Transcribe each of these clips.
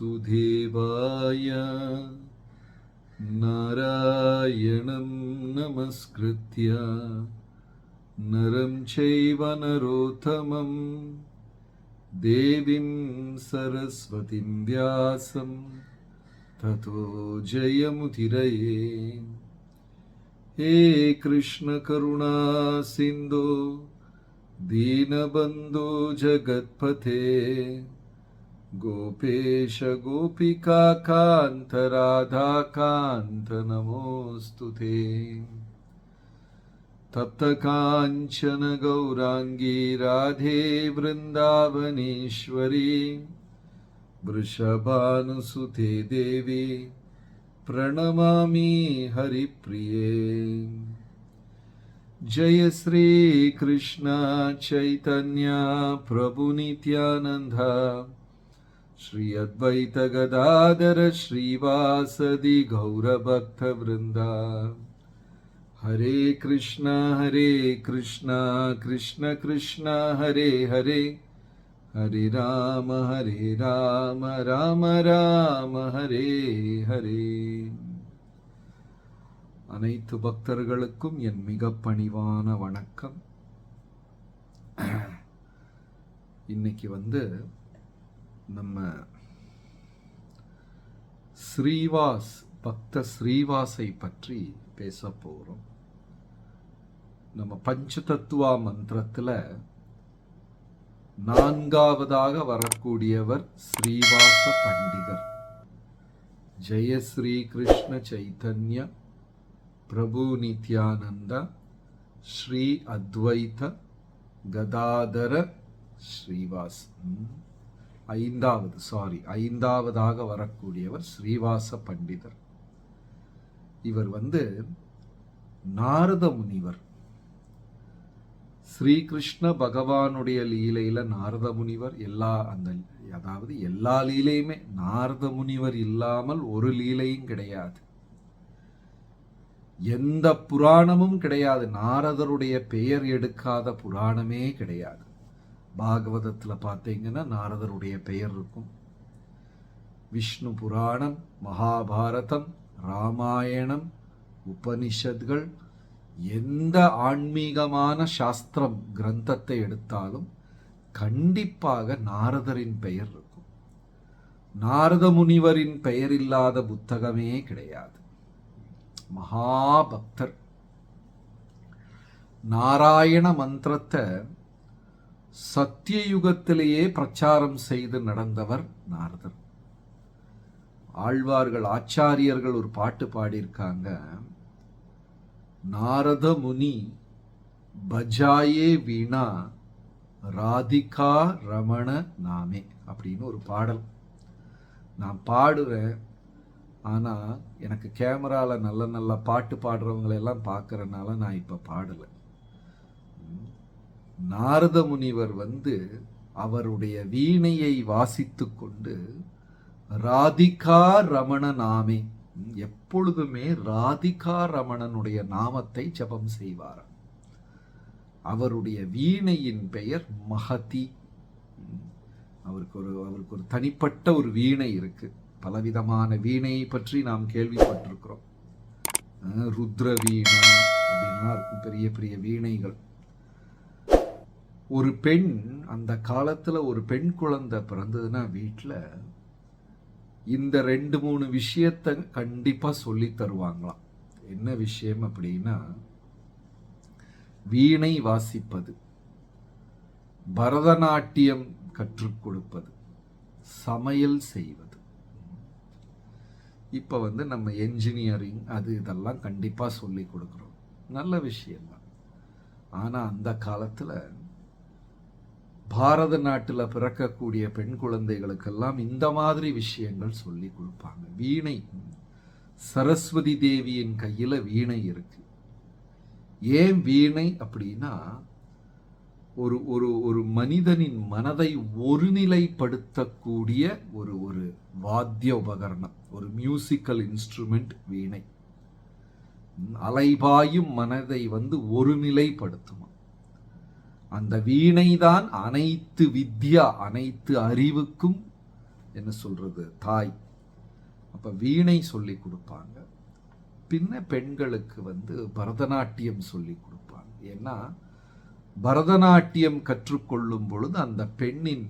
वासुदेवाय नारायणं नमस्कृत्य नरं चैव नरोत्तमं देवीं सरस्वतीं व्यासं ततो जयमुदिरये। हे कृष्णकरुणा सिन्धो दीनबन्धो जगत्पथे गोपेश गोपिका गोपिकान्त राधाकान्त नमोऽस्तु ते। तप्तकाञ्चन गौराङ्गी राधे वृन्दावनेश्वरी, वृषभानुसुते देवी, प्रणमामि हरिप्रिये। जय श्री श्रीकृष्ण चैतन्य प्रभुनित्यानन्द श्री अद्वैत गदाधर श्रीवासदि गौरभक्तवृन्दा हरे कृष्ण हरे कृष्ण कृष्ण कृष्ण हरे हरे हरे राम हरे राम राम राम हरे हरे அனைத்து பக்தர்களுக்கும் என் மிக பணிவான வணக்கம் இன்னைக்கு வந்து நம்ம ஸ்ரீவாஸ் பக்த ஸ்ரீவாஸை பற்றி பேச போகிறோம் நம்ம பஞ்சதத்துவா மந்திரத்தில் நான்காவதாக வரக்கூடியவர் ஸ்ரீவாச பண்டிதர். ஜெய ஸ்ரீ கிருஷ்ண சைத்தன்ய பிரபு நித்யானந்த ஸ்ரீ அத்வைத கதாதர ஸ்ரீவாஸ். ஐந்தாவது சாரி ஐந்தாவதாக வரக்கூடியவர் ஸ்ரீவாச பண்டிதர். இவர் வந்து நாரத முனிவர். ஸ்ரீகிருஷ்ண பகவானுடைய லீலையில் நாரத முனிவர் எல்லா அந்த அதாவது எல்லா லீலையுமே நாரத முனிவர் இல்லாமல் ஒரு லீலையும் கிடையாது. எந்த புராணமும் கிடையாது. நாரதருடைய பெயர் எடுக்காத புராணமே கிடையாது. பாகவதத்தில் பார்த்தீங்கன்னா நாரதருடைய பெயர் இருக்கும். விஷ்ணு புராணம் மகாபாரதம் ராமாயணம் உபனிஷத்கள் எந்த ஆன்மீகமான சாஸ்திரம் கிரந்தத்தை எடுத்தாலும் கண்டிப்பாக நாரதரின் பெயர் இருக்கும். நாரத முனிவரின் பெயர் இல்லாத புத்தகமே கிடையாது. மகாபக்தர். நாராயண மந்திரத்தை சத்தியயுகத்திலேயே பிரச்சாரம் செய்து நடந்தவர் நாரதர். ஆழ்வார்கள் ஆச்சாரியர்கள் ஒரு பாட்டு பாடியிருக்காங்க. நாரத முனி பஜாயே வீணா ராதிகா ரமண நாமே அப்படின்னு ஒரு பாடல். நான் பாடுவேன் ஆனால் எனக்கு கேமராவில் நல்ல நல்ல பாட்டு பாடுறவங்களெல்லாம் எல்லாம் பார்க்கறனால நான் இப்போ பாடலை. நாரத முனிவர் வந்து அவருடைய வீணையை வாசித்து கொண்டு ராதிகா ரமண நாமே எப்பொழுதுமே ராதிகா ரமணனுடைய நாமத்தை ஜெபம் செய்வார் அவருடைய வீணையின் பெயர் மகதி. அவருக்கு ஒரு அவருக்கு ஒரு தனிப்பட்ட ஒரு வீணை இருக்கு. பலவிதமான வீணையை பற்றி நாம் கேள்விப்பட்டிருக்கிறோம். ருத்ர வீணா அப்படின்லாம் இருக்கும். பெரிய பெரிய வீணைகள். ஒரு பெண் அந்த காலத்தில் ஒரு பெண் குழந்தை பிறந்ததுன்னா வீட்டில் இந்த ரெண்டு மூணு விஷயத்த கண்டிப்பாக சொல்லி தருவாங்களாம். என்ன விஷயம் அப்படின்னா வீணை வாசிப்பது பரதநாட்டியம் கற்றுக் கொடுப்பது சமையல் செய்வது. இப்போ வந்து நம்ம என்ஜினியரிங் அது இதெல்லாம் கண்டிப்பாக சொல்லி கொடுக்குறோம். நல்ல விஷயம்தான். ஆனால் அந்த காலத்தில் பாரத நாட்டில் பிறக்கக்கூடிய பெண் குழந்தைகளுக்கெல்லாம் இந்த மாதிரி விஷயங்கள் சொல்லி கொடுப்பாங்க. வீணை. சரஸ்வதி தேவியின் கையில் வீணை இருக்கு. ஏன் வீணை அப்படின்னா ஒரு ஒரு ஒரு மனிதனின் மனதை ஒருநிலைப்படுத்தக்கூடிய ஒரு ஒரு வாத்திய உபகரணம் ஒரு மியூசிக்கல் இன்ஸ்ட்ருமெண்ட் வீணை. அலைபாயும் மனதை வந்து ஒருநிலைப்படுத்துமா? அந்த வீணைதான் அனைத்து வித்யா அனைத்து அறிவுக்கும் என்ன சொல்றது தாய். அப்ப வீணை சொல்லி கொடுப்பாங்க. பின்ன பெண்களுக்கு வந்து பரதநாட்டியம் சொல்லி கொடுப்பாங்க. ஏன்னா பரதநாட்டியம் கற்றுக்கொள்ளும் பொழுது அந்த பெண்ணின்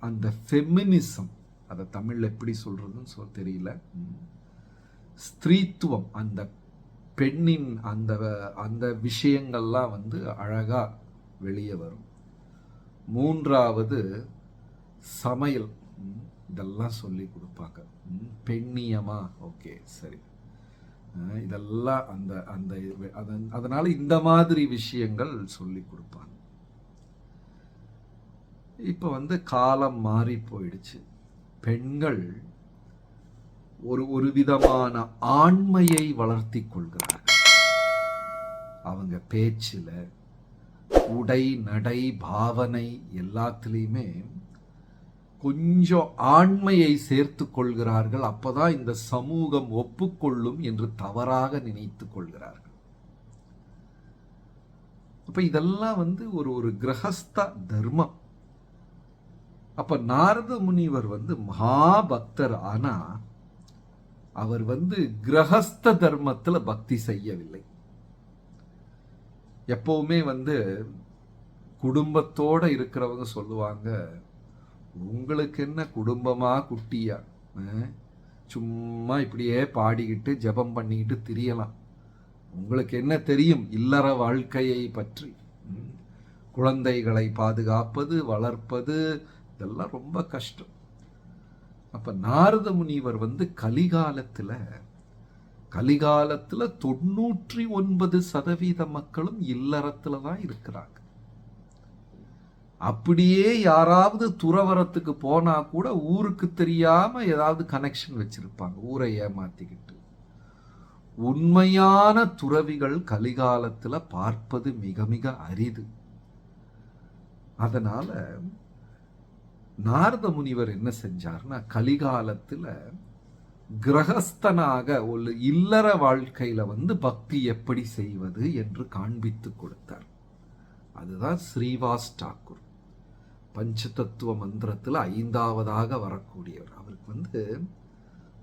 அந்த ஃபெமினிசம் அதை தமிழில் எப்படி சொல்றதுன்னு சொல்ல தெரியல. ஸ்திரீத்துவம் அந்த பெண்ணின் அந்த அந்த விஷயங்கள்லாம் வந்து அழகாக வெளியே வரும். மூன்றாவது சமையல். இதெல்லாம் சொல்லி கொடுப்பாங்க. பெண்ணியமா? ஓகே சரி. இதெல்லாம் அந்த அந்த இது- அதன்- அதனால இந்த மாதிரி விஷயங்கள் சொல்லி கொடுப்பாங்க. இப்போ வந்து காலம் மாறி போயிடுச்சு. பெண்கள் ஒரு ஒரு விதமான ஆண்மையை வளர்த்தி கொள்கிறார்கள். அவங்க பேச்சில் உடை நடை பாவனை எல்லாத்துலேயுமே கொஞ்சம் ஆண்மையை சேர்த்து கொள்கிறார்கள். அப்போதான் இந்த சமூகம் ஒப்புக்கொள்ளும் என்று தவறாக நினைத்து கொள்கிறார்கள். அப்போ இதெல்லாம் வந்து ஒரு ஒரு கிரகஸ்த தர்மம். அப்ப நாரத முனிவர் வந்து மகாபக்தர். ஆனால் அவர் வந்து கிரகஸ்த தர்மத்துல பக்தி செய்யவில்லை. எப்போவுமே வந்து குடும்பத்தோடு இருக்கிறவங்க சொல்லுவாங்க உங்களுக்கு என்ன குடும்பமாக குட்டியா? சும்மா இப்படியே பாடிக்கிட்டு ஜெபம் பண்ணிக்கிட்டு திரியலாம். உங்களுக்கு என்ன தெரியும் இல்லற வாழ்க்கையை பற்றி? குழந்தைகளை பாதுகாப்பது வளர்ப்பது இதெல்லாம் ரொம்ப கஷ்டம். அப்போ நாரத முனிவர் வந்து கலிகாலத்தில் கலிகாலத்தில் தொண்ணூற்றி ஒன்பது சதவீத மக்களும் இல்லறத்துல தான் இருக்கிறாங்க. அப்படியே யாராவது துறவரத்துக்கு போனா கூட ஊருக்கு தெரியாம ஏதாவது கனெக்ஷன் வச்சிருப்பாங்க ஊரை ஏமாத்திக்கிட்டு. உண்மையான துறவிகள் கலிகாலத்துல பார்ப்பது மிக மிக அரிது. அதனால நாரத முனிவர் என்ன செஞ்சார்னா கலிகாலத்துல கிரகஸ்தனாக ஒரு இல்லற வாழ்க்கையில வந்து பக்தி எப்படி செய்வது என்று காண்பித்து கொடுத்தார். அதுதான் ஸ்ரீவாஸ் டாக்கூர். பஞ்சதத்துவ மந்திரத்தில் ஐந்தாவதாக வரக்கூடியவர். அவருக்கு வந்து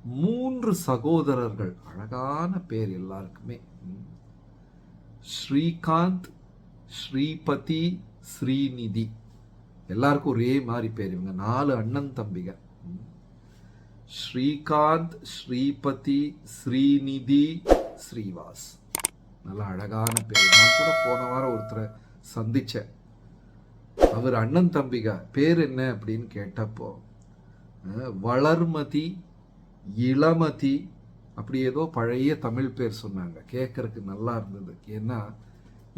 மூன்று சகோதரர்கள் அழகான பேர் எல்லாருக்குமே. ஸ்ரீகாந்த் ஸ்ரீபதி ஸ்ரீநிதி. எல்லாருக்கும் ஒரே மாதிரி பேர் இவங்க. நாலு அண்ணன் தம்பிகள். ஸ்ரீகாந்த் ஸ்ரீபதி ஸ்ரீநிதி ஸ்ரீவாஸ். நல்ல அழகான பேர். நான் கூட போன வாரம் ஒருத்தரை சந்தித்தேன் அவர் அண்ணன் தம்பிக. பேர் என்ன அப்படின்னு கேட்டப்போ வளர்மதி இளமதி அப்படி ஏதோ பழைய தமிழ் பேர் சொன்னாங்க. கேட்குறக்கு நல்லா இருந்தது. ஏன்னா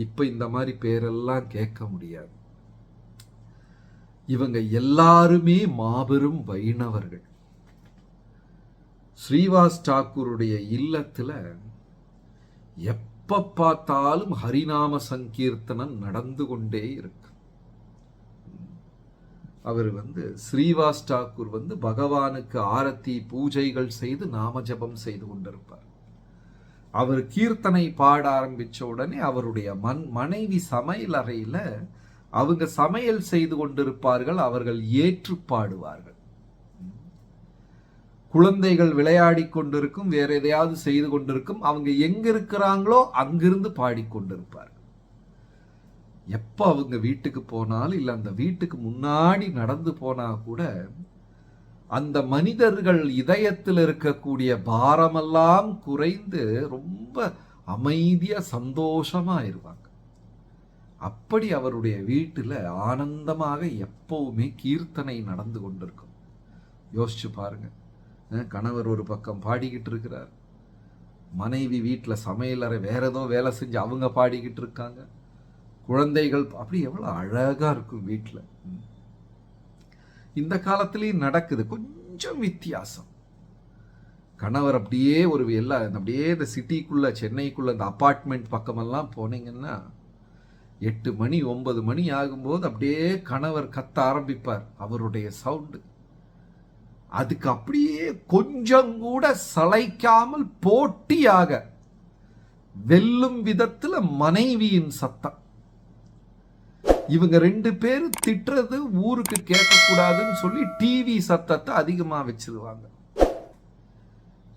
இப்போ இந்த மாதிரி பேரெல்லாம் கேட்க முடியாது. இவங்க எல்லாருமே மாபெரும் வைணவர்கள். ஸ்ரீவாஸ் டாக்கூருடைய இல்லத்தில் எப்போ பார்த்தாலும் ஹரிநாம சங்கீர்த்தனம் நடந்து கொண்டே இருக்கு. அவர் வந்து ஸ்ரீவாஸ் டாக்கூர் வந்து பகவானுக்கு ஆரத்தி பூஜைகள் செய்து நாம ஜெபம் செய்து கொண்டிருப்பார். அவர் கீர்த்தனை பாட ஆரம்பிச்ச உடனே அவருடைய மன் மனைவி சமையல் அறையில் அவங்க சமையல் செய்து கொண்டிருப்பார்கள் அவர்கள் ஏற்று பாடுவார்கள் குழந்தைகள் விளையாடி கொண்டிருக்கும் வேற எதையாவது செய்து கொண்டிருக்கும் அவங்க எங்க இருக்கிறாங்களோ அங்கிருந்து பாடிக்கொண்டிருப்பார் எப்போ அவங்க வீட்டுக்கு போனாலும் இல்லை அந்த வீட்டுக்கு முன்னாடி நடந்து போனா கூட அந்த மனிதர்கள் இதயத்தில் இருக்கக்கூடிய பாரமெல்லாம் குறைந்து ரொம்ப அமைதியா சந்தோஷமா இருப்பாங்க அப்படி அவருடைய வீட்டில் ஆனந்தமாக எப்பவுமே கீர்த்தனை நடந்து கொண்டிருக்கும். யோசிச்சு பாருங்க. கணவர் ஒரு பக்கம் பாடிக்கிட்டு இருக்கிறார். மனைவி வீட்டில் சமையலறை வேற ஏதோ வேலை செஞ்சு அவங்க பாடிக்கிட்டு இருக்காங்க. குழந்தைகள் அப்படி எவ்வளோ அழகாக இருக்கும் வீட்டில். இந்த காலத்துலேயும் நடக்குது. கொஞ்சம் வித்தியாசம். கணவர் அப்படியே ஒரு எல்லா அப்படியே இந்த சிட்டிக்குள்ளே சென்னைக்குள்ளே இந்த அப்பார்ட்மெண்ட் பக்கமெல்லாம் போனீங்கன்னா எட்டு மணி ஒன்பது மணி ஆகும்போது அப்படியே கணவர் கத்த ஆரம்பிப்பார். அவருடைய சவுண்டு. அதுக்கு அப்படியே கொஞ்சம் கூட சளைக்காமல் போட்டியாக வெல்லும் விதத்தில் மனைவியின் சத்தம். இவங்க ரெண்டு பேரும் திட்டுறது ஊருக்கு கேட்கக்கூடாதுன்னு சொல்லி டிவி சத்தத்தை அதிகமாக வச்சிருவாங்க.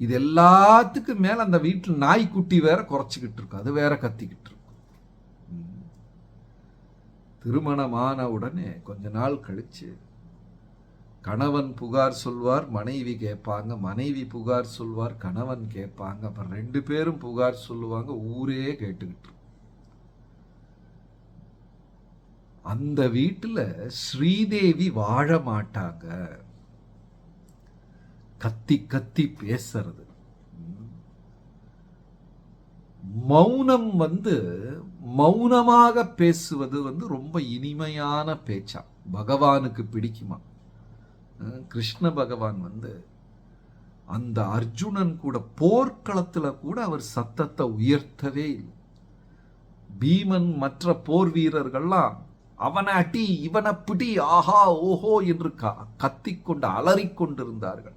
இது எல்லாத்துக்கும் மேலே அந்த வீட்டில் நாய்க்குட்டி வேற குறைச்சிக்கிட்டு இருக்கும் அது வேற கத்திக்கிட்டு இருக்கும் திருமணமான உடனே கொஞ்ச நாள் கழிச்சு கணவன் புகார் சொல்வார் மனைவி கேட்பாங்க. மனைவி புகார் சொல்வார் கணவன் கேட்பாங்க. அப்புறம் ரெண்டு பேரும் புகார் சொல்லுவாங்க ஊரே கேட்டுக்கிட்டு. அந்த வீட்டில் ஸ்ரீதேவி வாழ மாட்டாங்க. கத்தி கத்தி பேசுறது. மௌனம் வந்து மௌனமாக பேசுவது வந்து ரொம்ப இனிமையான பேச்சா. பகவானுக்கு பிடிக்குமா? கிருஷ்ண பகவான் வந்து அந்த அர்ஜுனன் கூட போர்க்களத்தில் கூட அவர் சத்தத்தை உயர்த்தவே இல்லை. பீமன் மற்ற போர் வீரர்கள்லாம் அவனை அடி இவனை பிடி ஆஹா ஓஹோ என்று க- கத்திக்கொண்டு அலறிக்கொண்டிருந்தார்கள்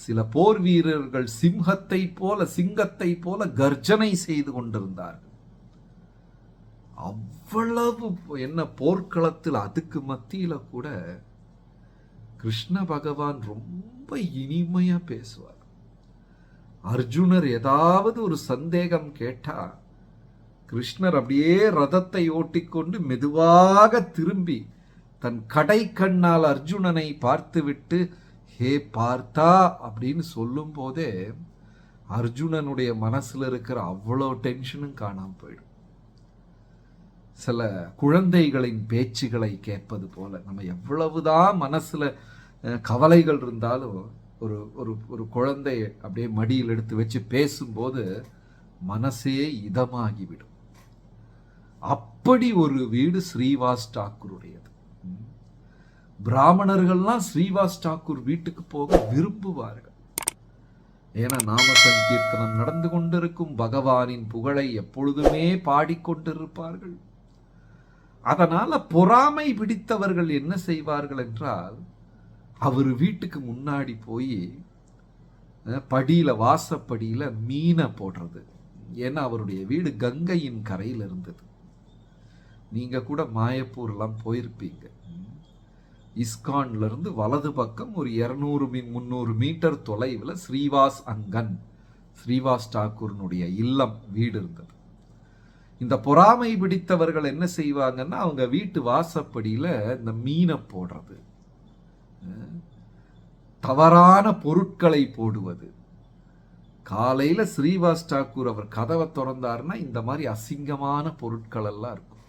சில போர் வீரர்கள் சிம்ஹத்தை போல சிங்கத்தை போல கர்ஜனை செய்து கொண்டிருந்தார்கள். அவ்வளவு என்ன போர்க்களத்தில் அதுக்கு மத்தியில் கூட கிருஷ்ண பகவான் ரொம்ப இனிமையா பேசுவார். அர்ஜுனர் ஏதாவது ஒரு சந்தேகம் கேட்டா கிருஷ்ணர் அப்படியே ரதத்தை ஓட்டிக்கொண்டு மெதுவாக திரும்பி தன் கடை கண்ணால் அர்ஜுனனை பார்த்துவிட்டு ஹே பார்த்தா அப்படின்னு சொல்லும் போதே அர்ஜுனனுடைய மனசுல இருக்கிற அவ்வளோ டென்ஷனும் காணாம போயிடும். சில குழந்தைகளின் பேச்சுகளை கேட்பது போல நம்ம எவ்வளவுதான் மனசுல கவலைகள் இருந்தாலும் ஒரு ஒரு ஒரு குழந்தைய அப்படியே மடியில் எடுத்து வச்சு பேசும்போது மனசே இதமாகிவிடும். அப்படி ஒரு வீடு ஸ்ரீவாஸ் டாக்கூருடையது. பிராமணர்கள்லாம் ஸ்ரீவாஸ் டாக்கூர் வீட்டுக்கு போக விரும்புவார்கள். ஏன்னா நாம சங்கீர்த்தனம் நடந்து கொண்டிருக்கும் பகவானின் புகழை எப்பொழுதுமே பாடிக்கொண்டிருப்பார்கள் அதனால பொறாமை பிடித்தவர்கள் என்ன செய்வார்கள் என்றால் அவர் வீட்டுக்கு முன்னாடி போய் படியில் வாசப்படியில் மீனை போடுறது. ஏன்னா அவருடைய வீடு கங்கையின் கரையில் இருந்தது. நீங்கள் கூட மாயப்பூர்லாம் போயிருப்பீங்க. இஸ்கான்லேருந்து வலது பக்கம் ஒரு இரநூறு மீ முந்நூறு மீட்டர் தொலைவில் ஸ்ரீவாஸ் அங்கன் ஸ்ரீவாஸ் டாக்கூர்னுடைய இல்லம் வீடு இருந்தது. இந்த பொறாமை பிடித்தவர்கள் என்ன செய்வாங்கன்னா அவங்க வீட்டு வாசப்படியில் இந்த மீனை போடுறது. தவறான பொருட்களை போடுவது. காலையில் ஸ்ரீவாஸ் டாக்கூர் அவர் கதவை திறந்தாருன்னா இந்த மாதிரி அசிங்கமான பொருட்கள் எல்லாம் இருக்கும்.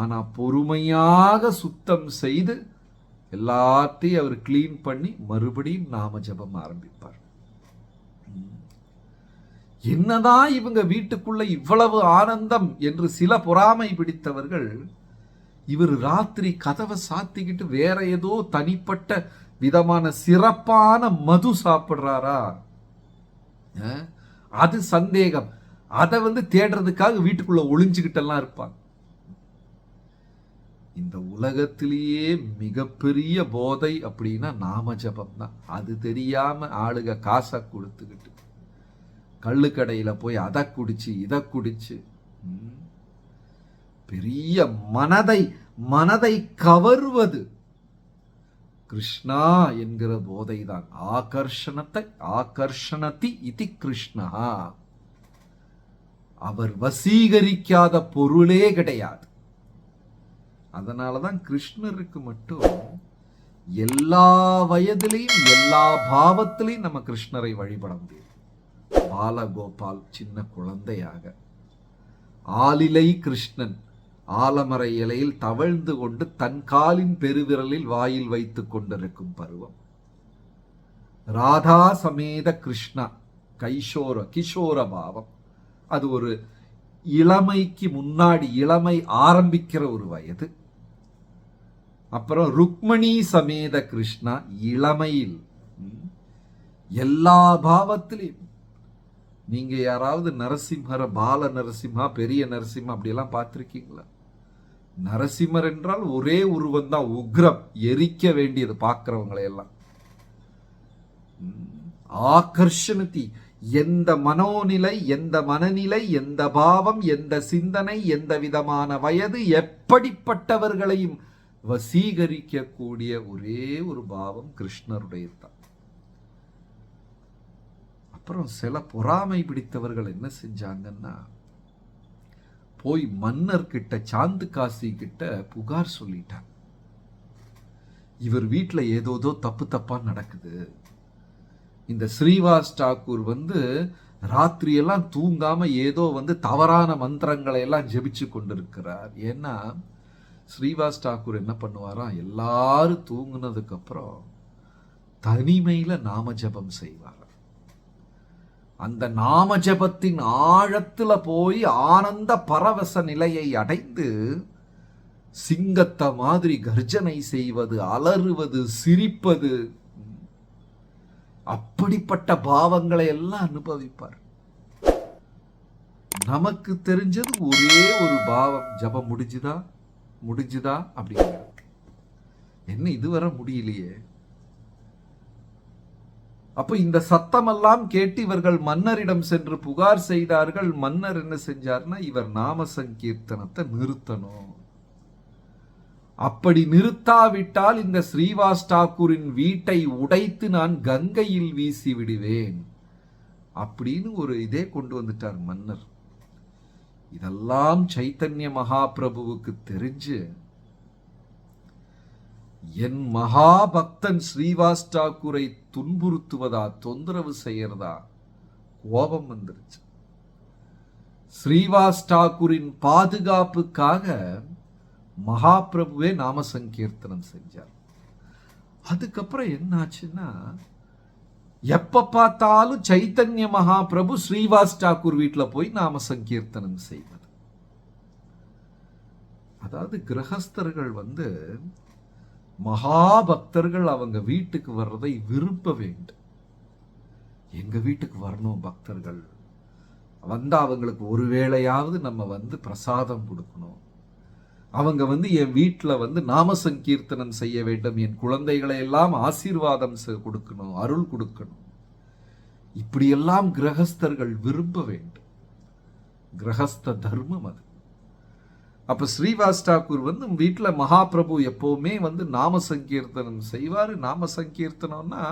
ஆனால் பொறுமையாக சுத்தம் செய்து எல்லாத்தையும் அவர் கிளீன் பண்ணி மறுபடியும் நாம ஜபம் ஆரம்பிப்பார். என்னதான் இவங்க வீட்டுக்குள்ள இவ்வளவு ஆனந்தம் என்று சில பொறாமை பிடித்தவர்கள் இவர் ராத்திரி கதவை சாத்திக்கிட்டு வேற ஏதோ தனிப்பட்ட விதமான சிறப்பான மது சாப்பிட்றாரா? அது சந்தேகம். அதை வந்து தேடுறதுக்காக வீட்டுக்குள்ள ஒளிஞ்சுக்கிட்டெல்லாம் இருப்பாங்க. இந்த உலகத்திலேயே மிகப்பெரிய போதை அப்படின்னா நாம ஜபம் தான். அது தெரியாம ஆளுக காசை கொடுத்துக்கிட்டு கள்ளுக்கடையில் போய் அதை குடிச்சு இதை குடிச்சு பெரிய மனதை மனதை கவர்வது. கிருஷ்ணா என்கிற போதைதான். ஆகர்ஷணத்தை ஆகர்ஷணத்தி இது கிருஷ்ணா. அவர் வசீகரிக்காத பொருளே கிடையாது. அதனாலதான் கிருஷ்ணருக்கு மட்டும் எல்லா வயதிலையும் எல்லா பாவத்திலையும் நம்ம கிருஷ்ணரை வழிபட முடியும். பாலகோபால் சின்ன குழந்தையாக. ஆலிலை கிருஷ்ணன். ஆலமர இலையில் தவழ்ந்து கொண்டு தன் காலின் பெருவிரலில் வாயில் வைத்து கொண்டிருக்கும் பருவம். ராதா சமேத கிருஷ்ணா கைஷோர கிஷோர பாவம். அது ஒரு இளமைக்கு முன்னாடி இளமை ஆரம்பிக்கிற ஒரு வயது. அப்புறம் ருக்மணி சமேத கிருஷ்ணா இளமையில் எல்லா பாவத்திலையும். நீங்கள் யாராவது நரசிம்மர பால நரசிம்மா பெரிய நரசிம்மா அப்படியெல்லாம் பார்த்துருக்கீங்களா? நரசிம்மர் என்றால் ஒரே உருவம் தான் உக்ரம். எரிக்க வேண்டியது பார்க்குறவங்களையெல்லாம் ஆகர்ஷணத்தி எந்த மனோநிலை எந்த மனநிலை எந்த பாவம் எந்த சிந்தனை எந்த விதமான வயது எப்படிப்பட்டவர்களையும் வசீகரிக்கக்கூடிய ஒரே ஒரு பாவம் கிருஷ்ணருடையதான் அப்புறம் சில பொறாமை பிடித்தவர்கள் என்ன செஞ்சாங்கன்னா போய் மன்னர் கிட்ட சாந்து காசி கிட்ட புகார் சொல்லிட்டார். இவர் வீட்டில் ஏதோதோ தப்பு தப்பா நடக்குது. இந்த ஸ்ரீவாஸ் டாக்கூர் வந்து ராத்திரியெல்லாம் தூங்காம ஏதோ வந்து தவறான மந்திரங்களை எல்லாம் ஜெபிச்சு கொண்டிருக்கிறார். ஏன்னா ஸ்ரீவாஸ் டாக்கூர் என்ன பண்ணுவாராம் எல்லாரும் தூங்குனதுக்கு அப்புறம் தனிமையில நாம ஜபம் செய்வார் அந்த நாம ஜபத்தின் ஆழத்துல போய் ஆனந்த பரவச நிலையை அடைந்து சிங்கத்தை மாதிரி கர்ஜனை செய்வது அலறுவது சிரிப்பது அப்படிப்பட்ட பாவங்களை எல்லாம் அனுபவிப்பார். நமக்கு தெரிஞ்சது ஒரே ஒரு பாவம் ஜபம் முடிஞ்சுதா? முடிஞ்சுதா? அப்படிங்கிறது என்ன இதுவரை முடியலையே. அப்போ இந்த சத்தமெல்லாம் கேட்டு இவர்கள் மன்னரிடம் சென்று புகார் செய்தார்கள். மன்னர் என்ன செஞ்சார்னா இவர் நாம சங்கீர்த்தனத்தை நிறுத்தணும். அப்படி நிறுத்தாவிட்டால் இந்த ஸ்ரீவாஸ் தாக்கூரின் வீட்டை உடைத்து நான் கங்கையில் வீசி விடுவேன். அப்படின்னு ஒரு இதே கொண்டு வந்துட்டார் மன்னர். இதெல்லாம் சைத்தன்ய மகாபிரபுவுக்கு தெரிஞ்சு என் மகாபக்தன் ஸ்ரீவாஸ் தாக்கூரை துன்புறுத்துவதா தொந்தரவு செய்யறதா? கோபம் வந்துருச்சு. ஸ்ரீவாஸ் டாக்கூரின் பாதுகாப்புக்காக மகாபிரபுவே நாம சங்கீர்த்தனம் செஞ்சார். அதுக்கப்புறம் என்னாச்சுன்னா எப்ப பார்த்தாலும் சைத்தன்ய மகாபிரபு ஸ்ரீவாஸ் டாக்கூர் வீட்டில் போய் நாம சங்கீர்த்தனம் செய்வது. அதாவது கிரகஸ்தர்கள் வந்து மகாபக்தர்கள் அவங்க வீட்டுக்கு வர்றதை விரும்ப வேண்டும். எங்கள் வீட்டுக்கு வரணும் பக்தர்கள்? வந்தால் அவங்களுக்கு ஒரு வேளையாவது நம்ம வந்து பிரசாதம் கொடுக்கணும். அவங்க வந்து என் வீட்டில் வந்து நாம சங்கீர்த்தனம் செய்ய வேண்டும். என் குழந்தைகளை எல்லாம் ஆசீர்வாதம் கொடுக்கணும் அருள் கொடுக்கணும். இப்படியெல்லாம் கிரகஸ்தர்கள் விரும்ப வேண்டும். கிரகஸ்த தர்மம் அது. அப்போ ஸ்ரீவாஸ் டாக்கூர் வந்து வீட்டில் மகாபிரபு எப்போவுமே வந்து நாம சங்கீர்த்தனம் செய்வார். நாம சங்கீர்த்தனம்னா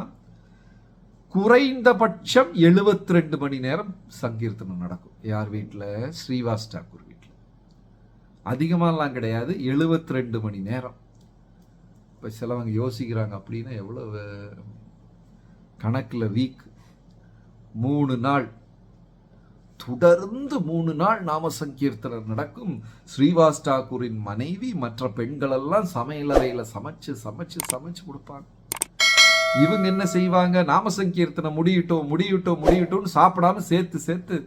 குறைந்தபட்சம் எழுபத்தி ரெண்டு மணி நேரம் சங்கீர்த்தனம் நடக்கும். யார் வீட்டில் ஸ்ரீவாஸ் டாக்கூர் வீட்டில் அதிகமாகலாம் கிடையாது. எழுபத்தி ரெண்டு மணி நேரம். இப்போ சிலவங்க யோசிக்கிறாங்க அப்படின்னா எவ்வளோ கணக்கில் வீக். மூணு நாள். தொடர்ந்து மூணு நாள் நாம சங்கீர்த்தனம் நடக்கும். ஸ்ரீவாஸ் டாக்கூரின் மனைவி மற்ற பெண்களெல்லாம் சமையலறையில் சமைச்சு சமைச்சு சமைச்சு கொடுப்பாங்க. இவங்க என்ன செய்வாங்க? நாம சங்கீர்த்தனம் முடியிட்டோம் முடியிட்டோம் முடியிட்டோம்னு சாப்பிடாம சேர்த்து சேர்த்து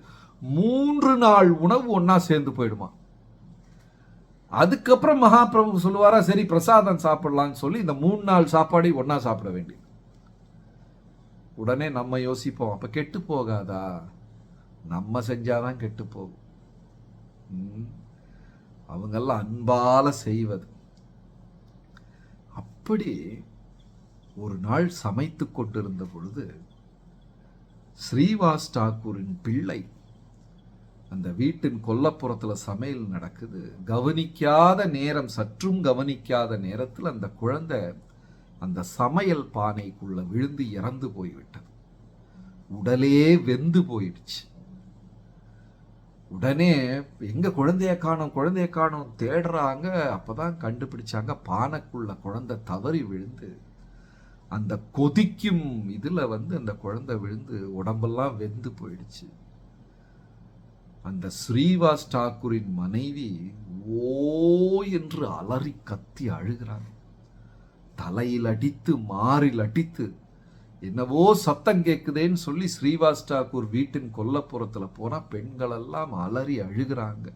மூன்று நாள் உணவு ஒன்றா சேர்ந்து போயிடுமா? அதுக்கப்புறம் மகாபிரபு சொல்லுவாரா சரி பிரசாதம் சாப்பிடலான்னு சொல்லி இந்த மூணு நாள் சாப்பாடை ஒன்றா சாப்பிட வேண்டியது. உடனே நம்ம யோசிப்போம் அப்போ கெட்டு போகாதா? நம்ம செஞ்சாதான் கெட்டு போகும். அவங்கெல்லாம் அன்பால செய்வது. அப்படி ஒரு நாள் சமைத்து கொண்டிருந்த பொழுது ஸ்ரீவாஸ் டாக்கூரின் பிள்ளை அந்த வீட்டின் கொல்லப்புறத்தில் சமையல் நடக்குது. கவனிக்காத நேரம் சற்றும் கவனிக்காத நேரத்தில் அந்த குழந்தை அந்த சமையல் பானைக்குள்ள விழுந்து இறந்து போய்விட்டது. உடலே வெந்து போயிடுச்சு. உடனே எங்கே குழந்தைய காணோம் குழந்தைய காணோம் தேடுறாங்க. அப்போ தான் கண்டுபிடிச்சாங்க பானைக்குள்ள குழந்தை தவறி விழுந்து அந்த கொதிக்கும் இதில் வந்து அந்த குழந்தை விழுந்து உடம்பெல்லாம் வெந்து போயிடுச்சு. அந்த ஸ்ரீவாஸ் டாக்கூரின் மனைவி ஓ என்று அலறி கத்தி அழுகிறாங்க. தலையில் அடித்து மாறில் அடித்து என்னவோ சத்தம் கேட்குதேன்னு சொல்லி ஸ்ரீவாஸ்டாக்கூர் வீட்டின் கொல்லப்புறத்தில் போனால் பெண்களெல்லாம் அலறி அழுகிறாங்க.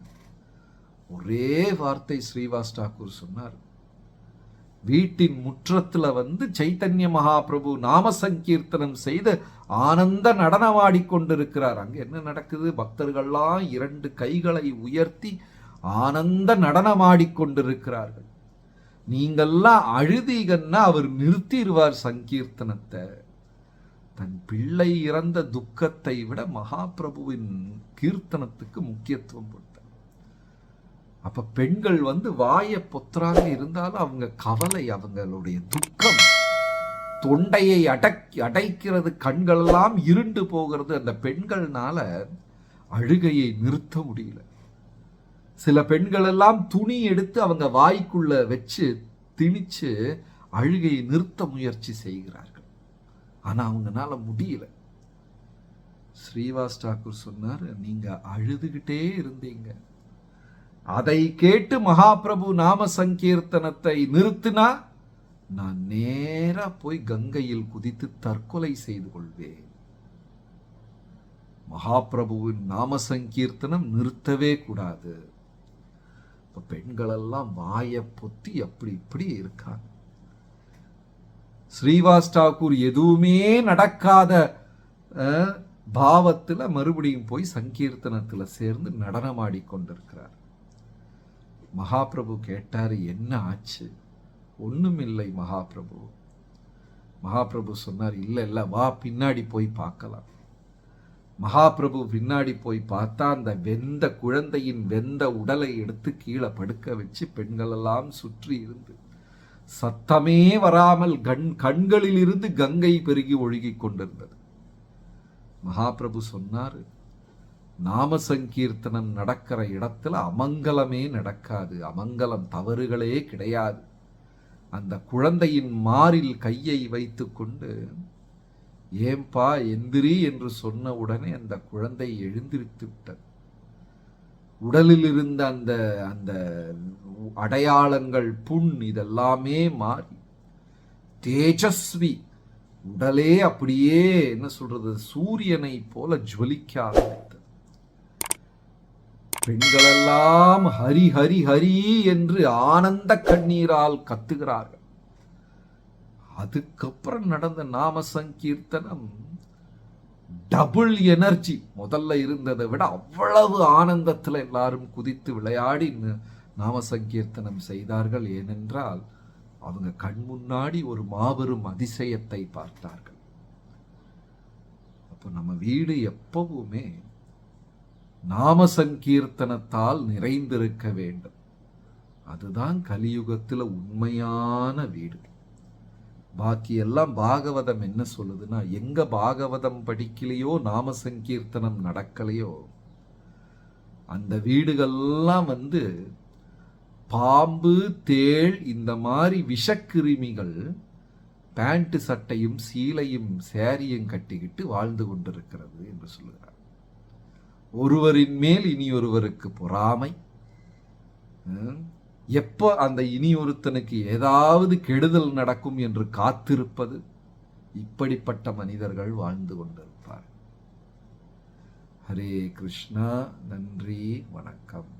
ஒரே வார்த்தை ஸ்ரீவாஸ் டாக்கூர் சொன்னார். வீட்டின் முற்றத்தில் வந்து சைத்தன்ய மகாபிரபு நாம சங்கீர்த்தனம் செய்து ஆனந்த நடனமாடி கொண்டிருக்கிறார். அங்கே என்ன நடக்குது? பக்தர்கள்லாம் இரண்டு கைகளை உயர்த்தி ஆனந்த நடனமாடி கொண்டிருக்கிறார்கள். நீங்கெல்லாம் அழுதீங்கன்னா அவர் நிறுத்திடுவார் சங்கீர்த்தனத்தை. தன் பிள்ளை இறந்த துக்கத்தை விட மகாபிரபுவின் கீர்த்தனத்துக்கு முக்கியத்துவம் கொடுத்தார். அப்ப பெண்கள் வந்து வாயை பொத்தராக இருந்தாலும் அவங்க கவலை அவங்களுடைய துக்கம் தொண்டையை அடக்கி அடைக்கிறது கண்களெல்லாம் இருண்டு போகிறது அந்த பெண்கள்னால அழுகையை நிறுத்த முடியல. சில பெண்கள் எல்லாம் துணி எடுத்து அவங்க வாய்க்குள்ள வச்சு திணிச்சு அழுகையை நிறுத்த முயற்சி செய்கிறார்கள். ஆனா அவங்கனால முடியல. ஸ்ரீவாஸ் டாக்கூர் சொன்னார் நீங்க அழுதுகிட்டே இருந்தீங்க. அதை கேட்டு மகாபிரபு நாம சங்கீர்த்தனத்தை நிறுத்தினா நான் நேரா போய் கங்கையில் குதித்து தற்கொலை செய்து கொள்வேன். மகாபிரபுவின் நாம சங்கீர்த்தனம் நிறுத்தவே கூடாது. இப்போ பெண்களெல்லாம் வாயை பொத்தி அப்படி இப்படி இருக்காங்க. ஸ்ரீவாஸ் டாக்கூர் எதுவுமே நடக்காத பாவத்தில் மறுபடியும் போய் சங்கீர்த்தனத்தில் சேர்ந்து நடனமாடி கொண்டிருக்கிறார். மகாபிரபு கேட்டார் என்ன ஆச்சு? ஒண்ணுமில்லை மகாபிரபு. மகாபிரபு சொன்னார் இல்லை இல்லை வா பின்னாடி போய் பார்க்கலாம். மகாபிரபு பின்னாடி போய் பார்த்தா அந்த வெந்த குழந்தையின் வெந்த உடலை எடுத்து கீழே படுக்க வச்சு பெண்களெல்லாம் சுற்றி இருந்து சத்தமே வராமல் கண் கண்களில் இருந்து கங்கை பெருகி ஒழுகிக் கொண்டிருந்தது. மகாபிரபு சொன்னார் நாம சங்கீர்த்தனம் நடக்கிற இடத்துல அமங்கலமே நடக்காது அமங்கலம் தவறுகளே கிடையாது. அந்த குழந்தையின் மாரில் கையை வைத்துக்கொண்டு ஏம்பா எந்திரி என்று சொன்ன உடனே அந்த குழந்தை எழுந்திருத்து விட்டது. உடலில் இருந்த அந்த அந்த அடையாளங்கள் புண் இதெல்லாமே மாறி. தேஜஸ்வி உடலே அப்படியே என்ன சொல்றது சூரியனை போல ஜுவலிக்க ஆரம்பித்தது. பெண்களெல்லாம் ஹரி ஹரி ஹரி என்று ஆனந்த கண்ணீரால் கத்துகிறார்கள். அதுக்கப்புறம் நடந்த நாம சங்கீர்த்தனம் டபுள் எனர்ஜி முதல்ல இருந்ததை விட அவ்வளவு ஆனந்தத்தில் எல்லாரும் குதித்து விளையாடி ந- நாம சங்கீர்த்தனம் செய்தார்கள். ஏனென்றால் அவங்க கண் முன்னாடி ஒரு மாபெரும் அதிசயத்தை பார்த்தார்கள். அப்போ நம்ம வீடு எப்பவுமே நாம சங்கீர்த்தனத்தால் நிறைந்திருக்க வேண்டும். அதுதான் கலியுகத்தில் உண்மையான வீடு. பாக்கி எல்லாம் பாகவதம் என்ன சொல்லுதுன்னா எங்க பாகவதம் படிக்கலையோ நாம சங்கீர்த்தனம் நடக்கலையோ அந்த வீடுகள்லாம் வந்து பாம்பு தேள் இந்த மாதிரி விஷக்கிருமிகள் பேண்ட் சட்டையும் சீலையும் சேரியும் கட்டிக்கிட்டு வாழ்ந்து கொண்டிருக்கிறது என்று சொல்லுகிறார். ஒருவரின் மேல் இனி ஒருவருக்கு பொறாமை எப்போ அந்த இனி ஒருத்தனுக்கு ஏதாவது கெடுதல் நடக்கும் என்று காத்திருப்பது இப்படிப்பட்ட மனிதர்கள் வாழ்ந்து கொண்டிருப்பார் ஹரே கிருஷ்ணா நன்றி வணக்கம்.